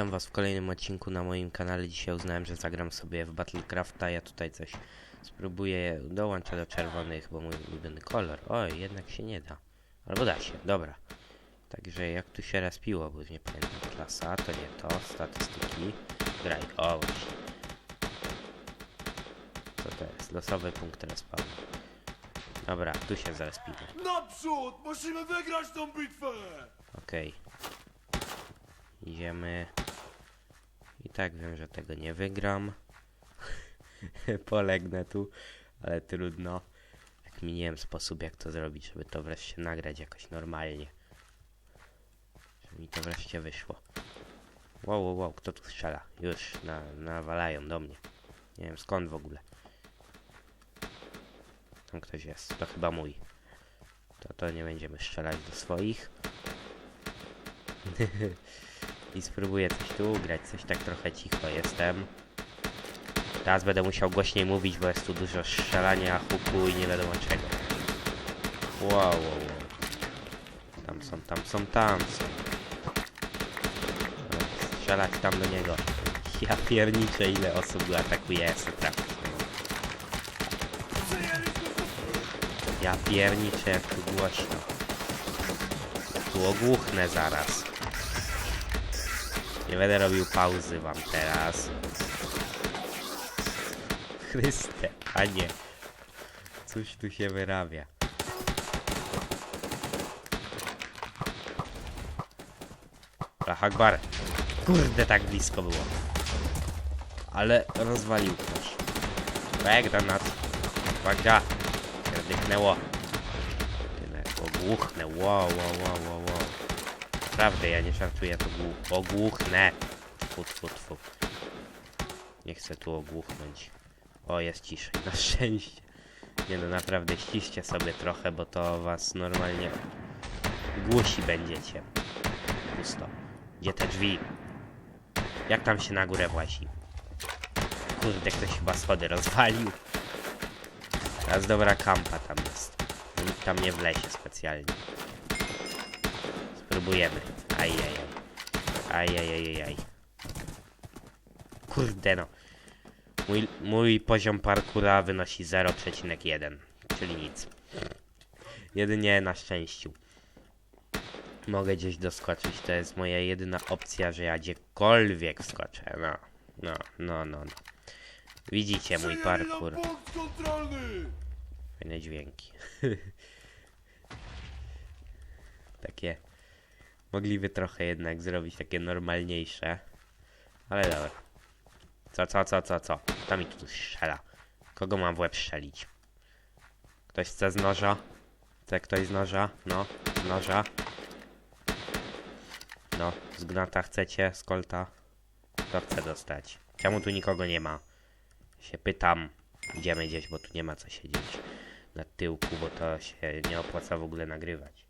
Witam was w kolejnym odcinku na moim kanale. Dzisiaj uznałem, że zagram sobie w Battlecrafta. Ja tutaj coś spróbuję. Dołączę do czerwonych, bo mój ulubiony kolor. Oj, jednak się nie da. Albo da się, dobra. Także jak tu się respiło, bo już nie pamiętam. Klasa, to nie to. Statystyki. Graj. O, właśnie. Co to jest? Losowy punkt respawnu. Dobra, tu się zrespimy. Naprzód! Musimy wygrać tą bitwę! Okej. Idziemy. I tak wiem, że tego nie wygram. Polegnę tu, ale trudno. Jak mi nie wiem sposób jak to zrobić, żeby to wreszcie nagrać jakoś normalnie. Żeby mi to wreszcie wyszło. Wow, wow, wow, kto tu strzela? Już, na, nawalają do mnie. Nie wiem skąd w ogóle. Tam ktoś jest, to chyba mój. To, to nie będziemy strzelać do swoich. I spróbuję coś tu ugrać, coś tak trochę cicho jestem. Teraz będę musiał głośniej mówić, bo jest tu dużo strzelania, huku i nie wiadomo czego. Wow, wow, wow. Tam są, tam są, tam są. Strzelać tam do niego. Ja pierniczę ile osób go atakuje, ja se. Ja pierniczę jak tu głośno. Tu ogłuchnę zaraz. Nie będę robił pauzy wam teraz. Chryste, a nie. Coś tu się wyrabia. Allah Akbar. Kurde, tak blisko było. Ale rozwalił ktoś. Tak, granat. Uwaga. Tyle, ogłuchnę. Wow, wow, wow, wow, wow. Naprawdę, ja nie żartuję, to głuch. Ogłuchnę. Tfu, tfu, tfu. Nie chcę tu ogłuchnąć. O, jest ciszej, na szczęście. Nie no, naprawdę ściście sobie trochę, bo to was normalnie głusi będziecie. Pusto. Gdzie te drzwi? Jak tam się na górę włazi? Kurde, ktoś chyba schody rozwalił. Teraz dobra kampa tam jest. Nikt tam nie wlezie specjalnie. Spróbujemy. Ajajaj. Ajajajajaj. Kurde no. Mój, mój poziom parkura wynosi 0,1, czyli nic. Jedynie na szczęściu. Mogę gdzieś doskoczyć, to jest moja jedyna opcja, że ja gdziekolwiek wskoczę. No, no, no, no, no. Widzicie mój parkour. kontrolny! Fajne dźwięki. takie. Mogliby trochę jednak zrobić takie normalniejsze. Ale dobra. Co, co, co, co, co? Kto mi tu strzela? Kogo mam w łeb strzelić? Ktoś chce z noża? Chce ktoś z noża? No, z noża. No, z gnata chcecie? Z kolta? Kto chce dostać? Czemu tu nikogo nie ma? Się pytam. Idziemy gdzieś, bo tu nie ma co siedzieć na tyłku, bo to się nie opłaca w ogóle nagrywać.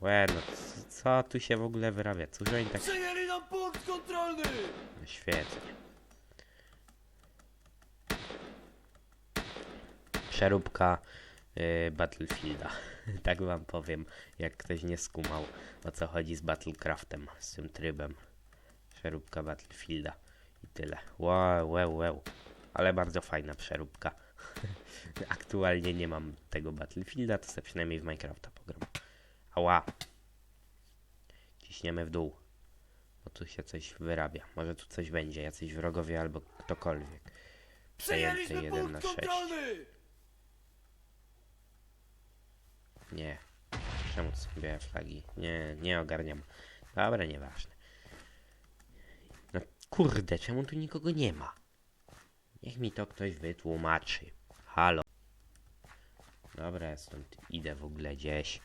Łe, no co tu się w ogóle wyrabia? Cóż oni tak Przyjęli nam punkt kontrolny! no świetnie. Przeróbka y, Battlefielda. tak wam powiem, jak ktoś nie skumał o co chodzi z Battlecraftem, z tym trybem. Przeróbka Battlefielda i tyle. Wow, wow, wow. Ale bardzo fajna przeróbka. Aktualnie nie mam tego Battlefielda, to sobie przynajmniej w Minecrafta. Ała. Ciśniemy w dół. Bo tu się coś wyrabia. Może tu coś będzie, jacyś wrogowie albo ktokolwiek. Przejęty Przyjęliśmy 1 punkt na 6. kontrolny! Nie. Czemu to są białe flagi? Nie, nie ogarniam. Dobra, nieważne. No kurde, czemu tu nikogo nie ma? Niech mi to ktoś wytłumaczy. Halo. Dobra, ja stąd idę w ogóle gdzieś.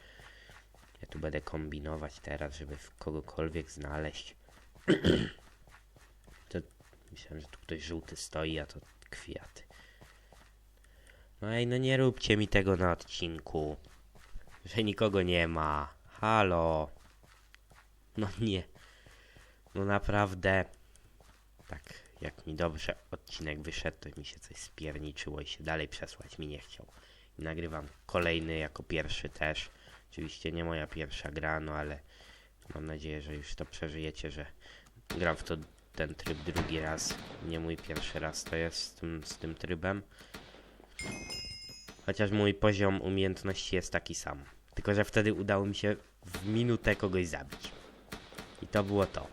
Ja tu będę kombinować teraz, żeby kogokolwiek znaleźć. to myślałem, że tu ktoś żółty stoi, a to kwiaty. No ej, no nie róbcie mi tego na odcinku. Że nikogo nie ma. Halo. No nie. No naprawdę. Tak, jak mi dobrze odcinek wyszedł, to mi się coś spierniczyło i się dalej przesłać mi nie chciał. I nagrywam kolejny jako pierwszy też. Oczywiście nie moja pierwsza gra, no ale Mam nadzieję, że już to przeżyjecie, że gram w to ten tryb drugi raz. Nie mój pierwszy raz to jest z tym, z tym trybem. Chociaż mój poziom umiejętności jest taki sam. Tylko, że wtedy udało mi się w minutę kogoś zabić. I to było to.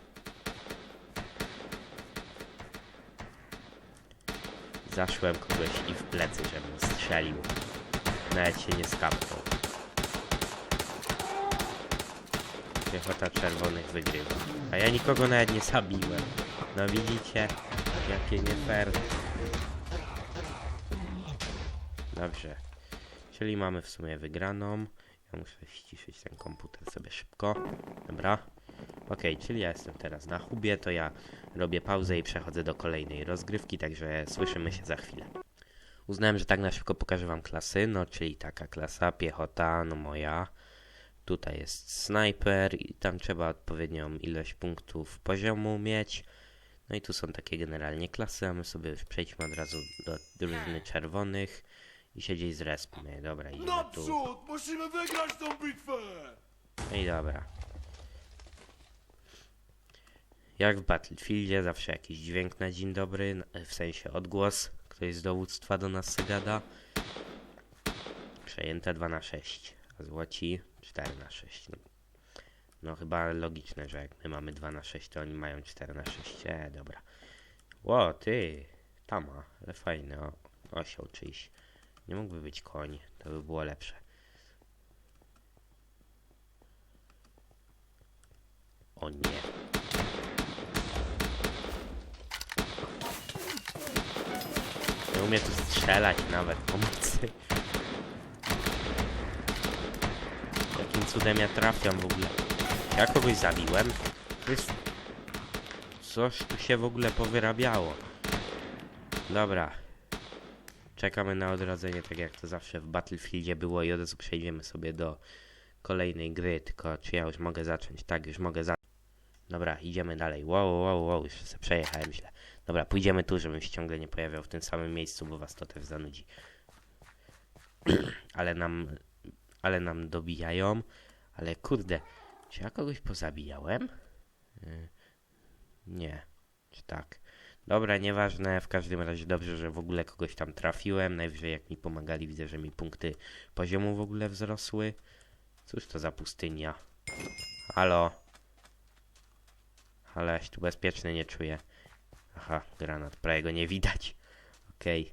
Zaszłem kogoś i w plecy, żebym strzelił. Nawet się nie skapnął. Piechota czerwonych wygrywa. A ja nikogo nawet nie zabiłem. No widzicie? Jakie nie fair. Dobrze. Czyli mamy w sumie wygraną. Ja muszę ściszyć ten komputer sobie szybko. Dobra. Okej, czyli ja jestem teraz na hubie, to ja robię pauzę i przechodzę do kolejnej rozgrywki, także słyszymy się za chwilę. Uznałem, że tak na szybko pokażę wam klasy, no czyli taka klasa, piechota, no moja. Tutaj jest snajper i tam trzeba odpowiednią ilość punktów poziomu mieć. No i tu są takie generalnie klasy, a my sobie już przejdźmy od razu do drużyny czerwonych i siedzieć z respmy. Dobra, idziemy tu. Naprzód! Musimy wygrać tą bitwę! No i dobra. Jak w Battlefieldzie, zawsze jakiś dźwięk na dzień dobry, n- w sensie odgłos. Ktoś z dowództwa do nas gada. Przejęte 2 na 6, a złoci 4 na 6. No, no chyba logiczne, że jak my mamy 2 na 6, to oni mają 4 na 6. E, dobra. Ło, ty, tama, ale fajny, o, osioł czyjś. Nie mógłby być koń, to by było lepsze. O nie. Nie umie tu strzelać nawet pomocy. Cudem ja trafiam w ogóle? Ja kogoś zabiłem? Jest... Coś tu się w ogóle powyrabiało. Dobra. Czekamy na odrodzenie, tak jak to zawsze w Battlefieldzie było i od razu przejdziemy sobie do kolejnej gry, tylko czy ja już mogę zacząć? Tak, już mogę zacząć. Dobra, idziemy dalej. Wow, wow, wow, już się przejechałem źle. Dobra, pójdziemy tu, żebym się ciągle nie pojawiał w tym samym miejscu, bo was to też zanudzi. ale nam, ale nam dobijają. Ale kurde, czy ja kogoś pozabijałem? Y, Nie, czy tak? Dobra, nieważne, w każdym razie dobrze, że w ogóle kogoś tam trafiłem. Najwyżej jak mi pomagali, widzę, że mi punkty poziomu w ogóle wzrosły. Cóż to za pustynia? Halo? Ale ja się tu bezpieczny nie czuję. Aha, granat, prawie go nie widać. Okej.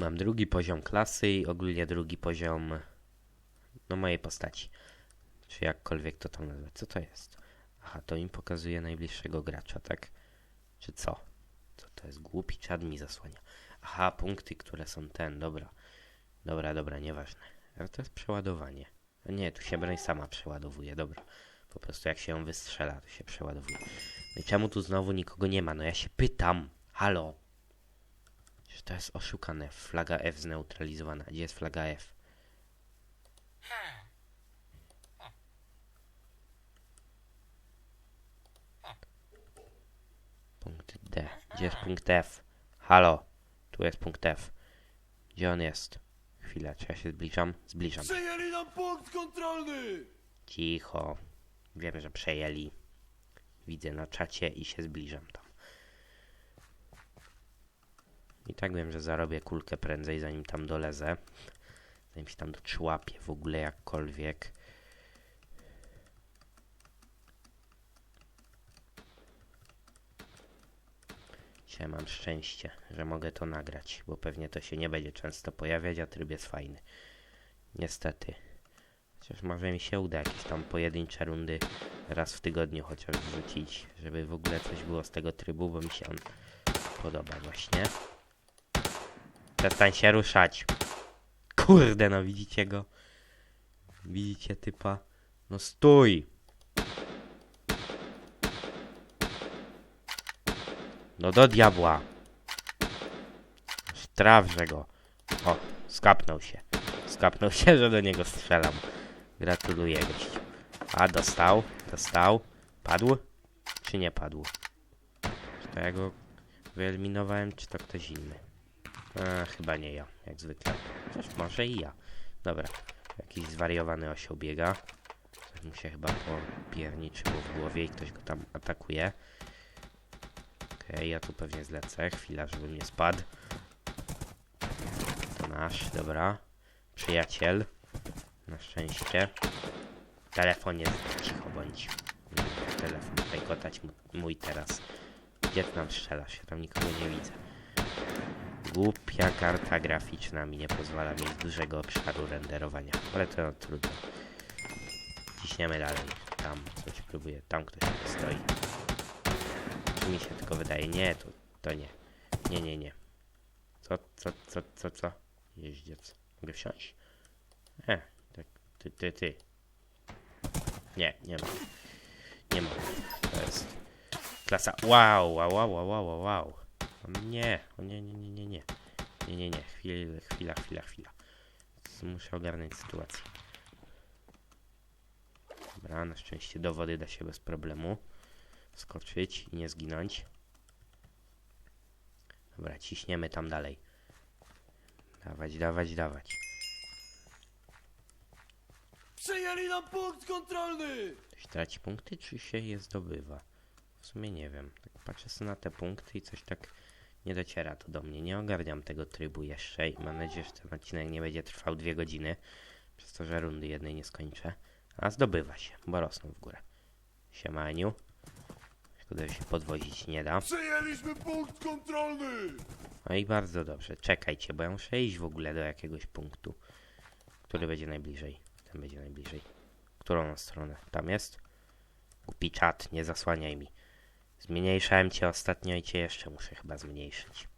Mam drugi poziom klasy i ogólnie drugi poziom no mojej postaci. Czy jakkolwiek to tam nazwać. Co to jest? Aha, to im pokazuje najbliższego gracza, tak? Czy co? Co to jest? Głupi czad mi zasłania. Aha, punkty, które są ten, dobra. Dobra, dobra, nieważne. Ale to jest przeładowanie. A nie, tu się broń sama przeładowuje, dobra. Po prostu jak się ją wystrzela, to się przeładowuje. No i czemu tu znowu nikogo nie ma? No ja się pytam. Halo? Czy to jest oszukane? Flaga F zneutralizowana. Gdzie jest flaga F? Punkt D. Gdzie jest punkt F? Halo? Tu jest punkt F. Gdzie on jest? Chwilę, czy ja się zbliżam? Zbliżam. Przejęli nam punkt kontrolny! Cicho. Wiem, że przejęli. Widzę na czacie i się zbliżam tam. I tak wiem, że zarobię kulkę prędzej, zanim tam dolezę. Zanim się tam doczłapię w ogóle jakkolwiek. Dzisiaj mam szczęście, że mogę to nagrać, bo pewnie to się nie będzie często pojawiać, a tryb jest fajny. Niestety. Chociaż może mi się uda jakieś tam pojedyncze rundy raz w tygodniu chociaż wrzucić, żeby w ogóle coś było z tego trybu, bo mi się on podoba właśnie. Przestań się ruszać. Kurde, no widzicie go? Widzicie typa? No stój! No do diabła! Strawże go. O, skapnął się. Skapnął się, że do niego strzelam. Gratuluję gościu. A, dostał, dostał. Padł? Czy nie padł? Czy to ja go wyeliminowałem, czy to ktoś inny? A, chyba nie ja, jak zwykle. Chociaż może i ja. Dobra, jakiś zwariowany osioł biega. Coś mu się chyba popierniczyło w głowie i ktoś go tam atakuje. Okej, ja tu pewnie zlecę. Chwila, żebym nie spadł. To nasz, dobra. Przyjaciel. Na szczęście. Telefon jest cicho bądź. Telefon tutaj kotać mój teraz. Gdzie ty tam strzelasz? Ja tam nikogo nie widzę. Głupia karta graficzna mi nie pozwala mieć dużego obszaru renderowania. Ale to trudno. Ciśniemy dalej. Tam coś próbuje. Tam ktoś stoi. Mi się tylko wydaje. Nie, to, to nie. Nie, nie, nie. Co, co, co, co, co? Jeździec. Mogę wsiąść? E, tak, ty, ty, ty. Nie, nie ma. Nie ma. To jest klasa. Wow, wow, wow, wow, wow, wow, nie, o nie, nie, nie, nie, nie. Nie, nie, nie. Chwila, chwila, chwila, chwila. Muszę ogarnąć sytuację. Dobra, na szczęście do wody da się bez problemu skoczyć i nie zginąć. Dobra, ciśniemy tam dalej. Dawać, dawać, dawać. Przejęli nam punkt kontrolny! Ktoś traci punkty, czy się je zdobywa? W sumie nie wiem. Tak patrzę sobie na te punkty i coś tak nie dociera to do mnie. Nie ogarniam tego trybu jeszcze i mam nadzieję, że ten odcinek nie będzie trwał dwie godziny. Przez to, że rundy jednej nie skończę. A zdobywa się, bo rosną w górę. Siemaniu. Szkoda, że się podwozić nie da. Przejęliśmy punkt kontrolny! No i bardzo dobrze. Czekajcie, bo ja muszę iść w ogóle do jakiegoś punktu. Który będzie najbliżej? Ten będzie najbliżej. Którą stronę? Tam jest? Głupi czat, nie zasłaniaj mi. Zmniejszałem cię ostatnio i cię jeszcze muszę chyba zmniejszyć.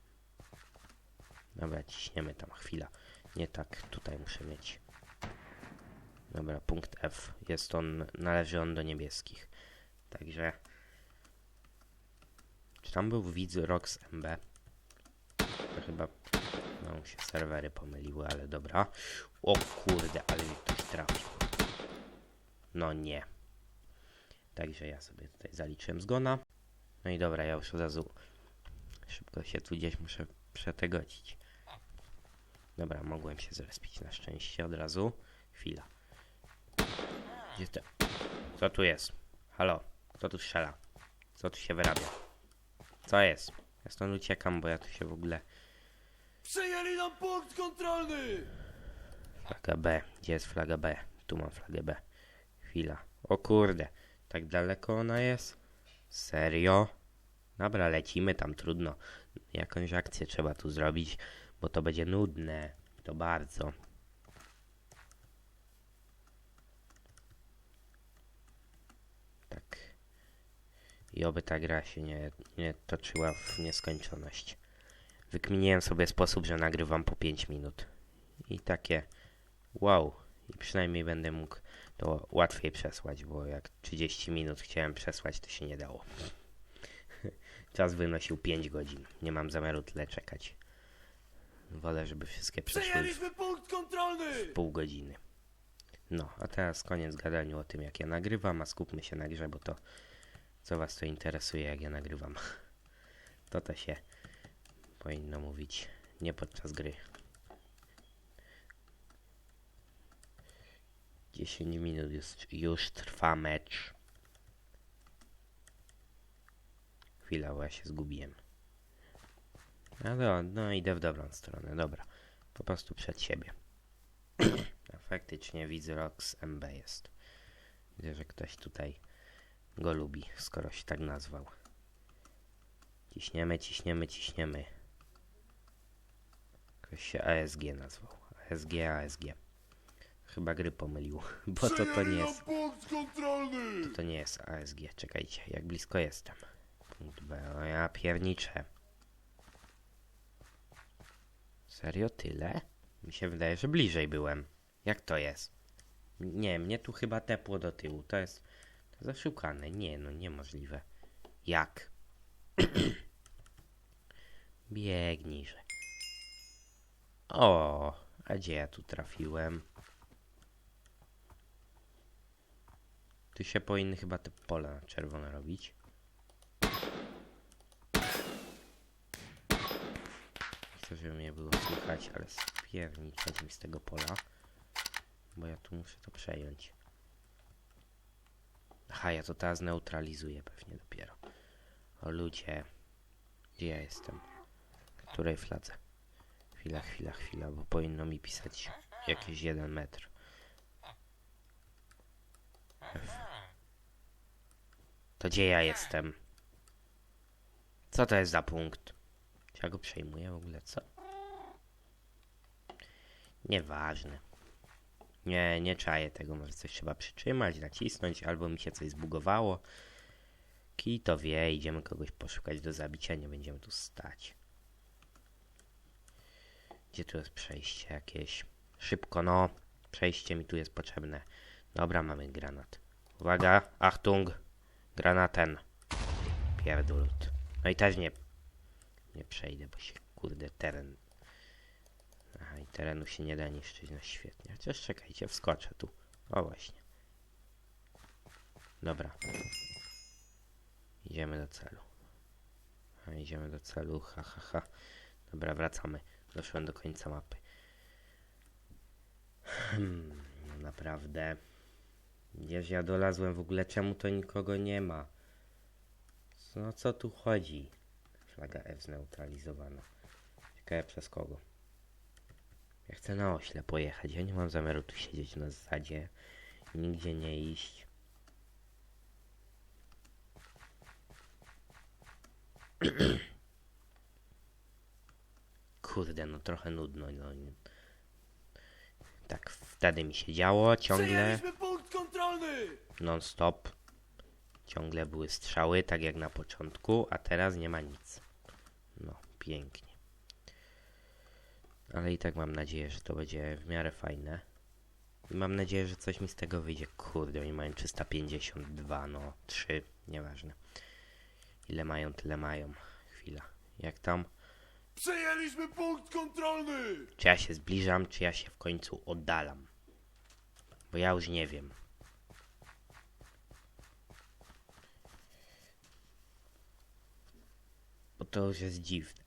Dobra, ciśniemy tam chwila. Nie tak, tutaj muszę mieć. Dobra, punkt F. Jest on, należy on do niebieskich. Także... Czy tam był widz Rox MB? To chyba no się serwery pomyliły, ale dobra. O kurde, ale mnie ktoś trafił. No nie. Także ja sobie tutaj zaliczyłem zgona. No i dobra, ja już od razu szybko się tu gdzieś muszę przetegodzić. Dobra, mogłem się zrespić na szczęście od razu. Chwila. Gdzie to? Co tu jest? Halo? Kto tu strzela? Co tu się wyrabia? Co jest? Ja stąd uciekam, bo ja tu się w ogóle... Przejęli nam punkt kontrolny! Flaga B. Gdzie jest flaga B? Tu mam flagę B. Chwila. O kurde. Tak daleko ona jest? Serio? Dobra, lecimy tam, trudno. Jakąś akcję trzeba tu zrobić, bo to będzie nudne. To bardzo. Tak. I oby ta gra się nie, nie toczyła w nieskończoność. Wykminiłem sobie sposób, że nagrywam po 5 minut. I takie wow. I przynajmniej będę mógł to łatwiej przesłać, bo jak 30 minut chciałem przesłać, to się nie dało. Czas wynosił 5 godzin. Nie mam zamiaru tyle czekać. Wolę, żeby wszystkie przeszły w kontrolny! pół godziny. No, a teraz koniec gadaniu o tym, jak ja nagrywam, a skupmy się na grze, bo to co was to interesuje, jak ja nagrywam. To to się powinno mówić nie podczas gry. 10 minut już, już trwa mecz. Chwila, bo ja się zgubiłem. No, no, no idę w dobrą stronę, dobra. Po prostu przed siebie. Faktycznie widzę Rox MB jest. Widzę, że ktoś tutaj go lubi, skoro się tak nazwał. Ciśniemy, ciśniemy, ciśniemy. Ktoś się ASG nazwał. ASG, ASG. Chyba gry pomylił, bo to to nie jest. kontrolny! To nie jest ASG. Czekajcie, jak blisko jestem. Punkt B. O ja pierniczę. Serio tyle? Mi się wydaje, że bliżej byłem. Jak to jest? Nie, mnie tu chyba tepło do tyłu. To jest, to jest oszukane. Nie, no niemożliwe. Jak? Biegnijże. O, a gdzie ja tu trafiłem? Tu się powinny chyba te pola na czerwono robić. Chcę, żeby mnie było słychać, ale spierniczać mi z tego pola. Bo ja tu muszę to przejąć. Aha, ja to teraz neutralizuję pewnie dopiero. O ludzie. Gdzie ja jestem? Której fladze? Chwila, chwila, chwila, bo powinno mi pisać jakieś jeden metr. To gdzie ja jestem? Co to jest za punkt? Czy ja go przejmuję w ogóle, co? Nieważne. Nie, nie czaję tego, może coś trzeba przytrzymać, nacisnąć, albo mi się coś zbugowało. Kij to wie, idziemy kogoś poszukać do zabicia, nie będziemy tu stać. Gdzie tu jest przejście jakieś? Szybko, no. Przejście mi tu jest potrzebne. Dobra, mamy granat. Uwaga, Achtung, granaten. Pierdulut. No i też nie, nie przejdę, bo się, kurde, teren... Aha, i terenu się nie da niszczyć, no świetnie. Chociaż czekajcie, wskoczę tu. O, właśnie. Dobra. Idziemy do celu. A, idziemy do celu, ha, ha, ha. Dobra, wracamy. Doszłem do końca mapy. Hmm, naprawdę. Gdzież ja dolazłem w ogóle? Czemu to nikogo nie ma? No co tu chodzi? Flaga F zneutralizowana. Ciekawe przez kogo. Ja chcę na ośle pojechać. Ja nie mam zamiaru tu siedzieć na zasadzie. Nigdzie nie iść. Kurde, no trochę nudno. No. Tak wtedy mi się działo ciągle Przejęliśmy punkt kontrolny! non-stop. Ciągle były strzały, tak jak na początku, a teraz nie ma nic. No, pięknie. Ale i tak mam nadzieję, że to będzie w miarę fajne. I mam nadzieję, że coś mi z tego wyjdzie. Kurde, oni mają 352, no 3, nieważne. Ile mają, tyle mają. Chwila. Jak tam? Przejęliśmy punkt kontrolny! Czy ja się zbliżam, czy ja się w końcu oddalam? Bo ja już nie wiem. To już jest dziwne.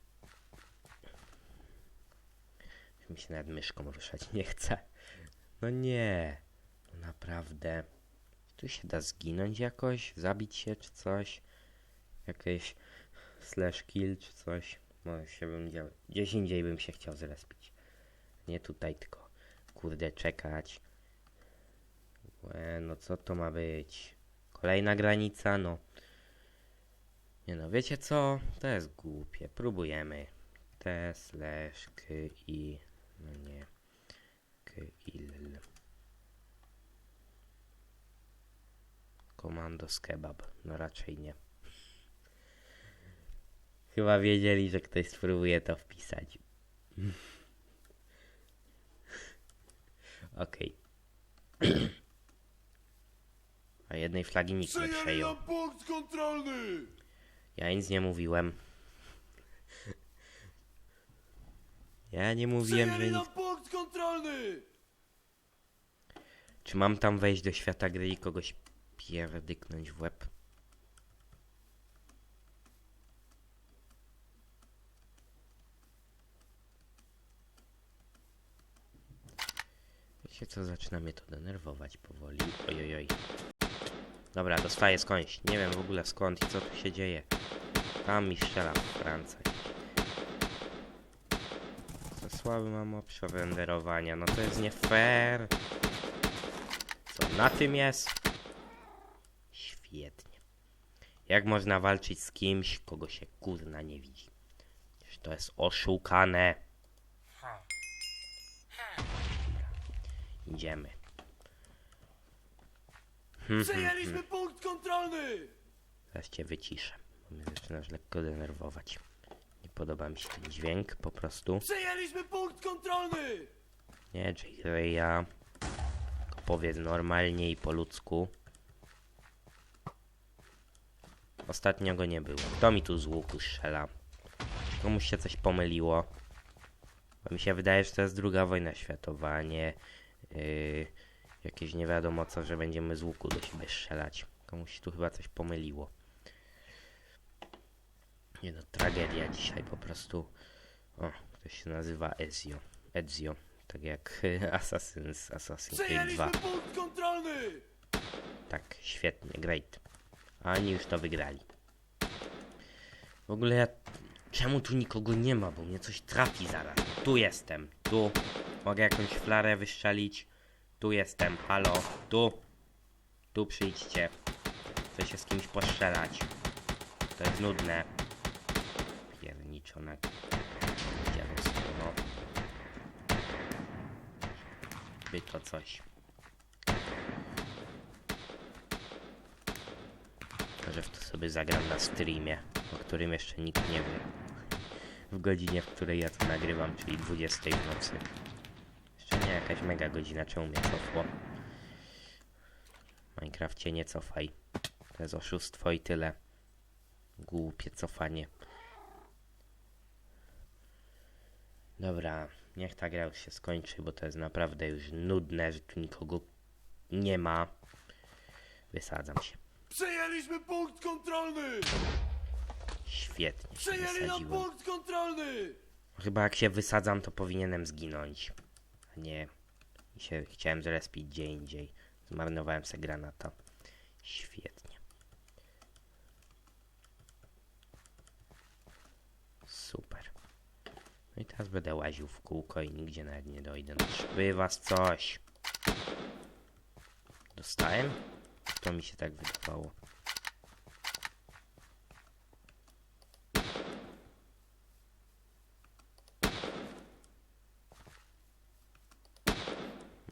Mi się nawet myszką ruszać nie chce. No nie. No naprawdę. Tu się da zginąć jakoś? Zabić się czy coś? Jakieś slash kill czy coś? Może się bym dział... Gdzieś indziej bym się chciał zrespić. Nie tutaj, tylko kurde czekać. No co to ma być? Kolejna granica, no. Nie no, wiecie co? To jest głupie. Próbujemy. T slash k i... No nie. K i l. Komandos kebab. No raczej nie. Chyba wiedzieli, że ktoś spróbuje to wpisać. Okej. A jednej flagi nikt nie przejął. kontrolny! Ja nic nie mówiłem. Ja nie mówiłem, że nic... punkt kontrolny! Czy mam tam wejść do świata gry i kogoś pierdyknąć w łeb? Wiecie co, zaczyna mnie to denerwować powoli. Ojojoj. Dobra, dostaję skądś. Nie wiem w ogóle skąd i co tu się dzieje. Tam mi strzela Francja. Za słaby mam obszar renderowania. No to jest nie fair. Co na tym jest? Świetnie. Jak można walczyć z kimś, kogo się kurna nie widzi? Przecież to jest oszukane. Idziemy. Przejęliśmy punkt kontrolny! Teraz cię wyciszę, bo mnie zaczynasz lekko denerwować. Nie podoba mi się ten dźwięk, po prostu. Przejęliśmy punkt kontrolny! Nie, J-Raya. Tylko powiedz normalnie i po ludzku. Ostatnio go nie było. Kto mi tu z łuku strzela? Komuś się coś pomyliło? Bo mi się wydaje, że to jest druga wojna światowa, a nie yy, jakieś nie wiadomo co, że będziemy z łuku do siebie strzelać. Komuś się tu chyba coś pomyliło. Nie no, tragedia dzisiaj po prostu. O, to się nazywa Ezio. Ezio. Tak jak Assassin's Assassin's Creed 2. Przejęliśmy punkt kontrolny! Tak, świetnie, great. A oni już to wygrali. W ogóle ja... Czemu tu nikogo nie ma, bo mnie coś trafi zaraz. Tu jestem, tu. Mogę jakąś flarę wystrzelić. Tu jestem, halo, tu. Tu przyjdźcie. Chcę się z kimś postrzelać. To jest nudne. Pierniczone. Dziadostwo, no. By to coś. Może w to sobie zagram na streamie, o którym jeszcze nikt nie wie. W godzinie, w której ja to nagrywam, czyli 20 w nocy. Jakaś mega godzina, czemu mnie cofło? W Minecrafcie nie cofaj. To jest oszustwo i tyle. Głupie cofanie. Dobra, niech ta gra już się skończy, bo to jest naprawdę już nudne, że tu nikogo nie ma. Wysadzam się. Przejęliśmy punkt kontrolny! Świetnie Przejęli nam wysadziłem. punkt kontrolny! Chyba jak się wysadzam, to powinienem zginąć. Nie. Się chciałem zrespić gdzie indziej. Zmarnowałem se granata. Świetnie. Super. No i teraz będę łaził w kółko i nigdzie nawet nie dojdę. No, Szły was coś. Dostałem? To mi się tak wydawało.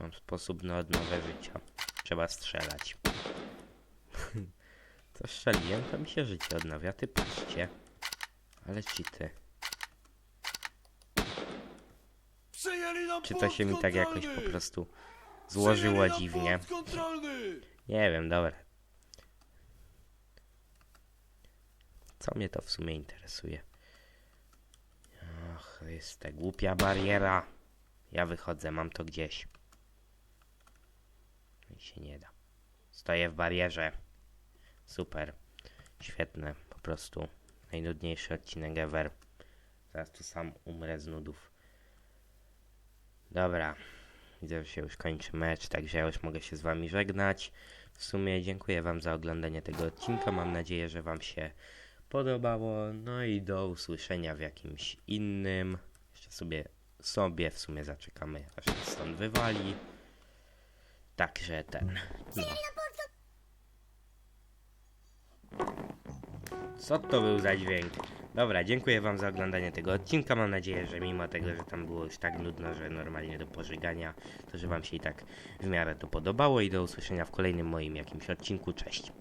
Mam sposób na odnowę życia. Trzeba strzelać. Co strzeliłem, to mi się życie odnawia. Ty patrzcie. Ale. Przejęli nam Czy to się mi tak jakoś po prostu złożyło dziwnie? Nie wiem, dobra. Co mnie to w sumie interesuje? Och, jest ta głupia bariera. Ja wychodzę, mam to gdzieś. I się nie da. Stoję w barierze. Super. Świetne, po prostu. Najnudniejszy odcinek ever. Zaraz tu sam umrę z nudów. Dobra. Widzę, że się już kończy mecz, także ja już mogę się z wami żegnać. W sumie dziękuję wam za oglądanie tego odcinka. Mam nadzieję, że wam się podobało. No i do usłyszenia w jakimś innym. Jeszcze sobie, sobie w sumie zaczekamy, aż nas stąd wywali. Także ten. No. Co to był za dźwięk? Dobra, dziękuję wam za oglądanie tego odcinka. Mam nadzieję, że mimo tego, że tam było już tak nudno, że normalnie do pożygania, to że wam się i tak w miarę to podobało i do usłyszenia w kolejnym moim jakimś odcinku. Cześć.